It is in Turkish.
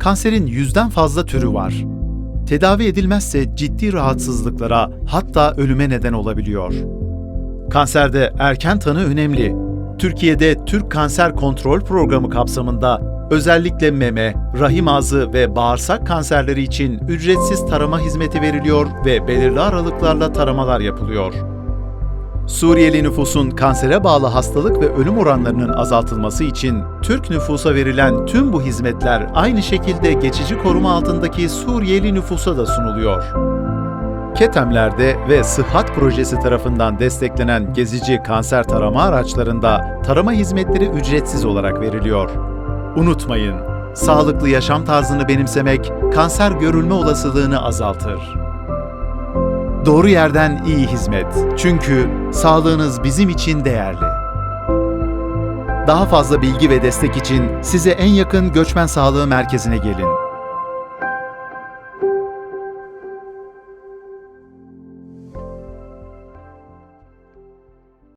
kanserin yüzden fazla türü var. Tedavi edilmezse ciddi rahatsızlıklara hatta ölüme neden olabiliyor. Kanserde erken tanı önemli. Türkiye'de Türk Kanser Kontrol Programı kapsamında özellikle meme, rahim ağzı ve bağırsak kanserleri için ücretsiz tarama hizmeti veriliyor ve belirli aralıklarla taramalar yapılıyor. Suriyeli nüfusun kansere bağlı hastalık ve ölüm oranlarının azaltılması için Türk nüfusa verilen tüm bu hizmetler aynı şekilde geçici koruma altındaki Suriyeli nüfusa da sunuluyor. Ketemler'de ve Sıhhat Projesi tarafından desteklenen gezici kanser tarama araçlarında tarama hizmetleri ücretsiz olarak veriliyor. Unutmayın, sağlıklı yaşam tarzını benimsemek kanser görülme olasılığını azaltır. Doğru yerden iyi hizmet. Çünkü sağlığınız bizim için değerli. Daha fazla bilgi ve destek için size en yakın Göçmen Sağlığı Merkezi'ne gelin.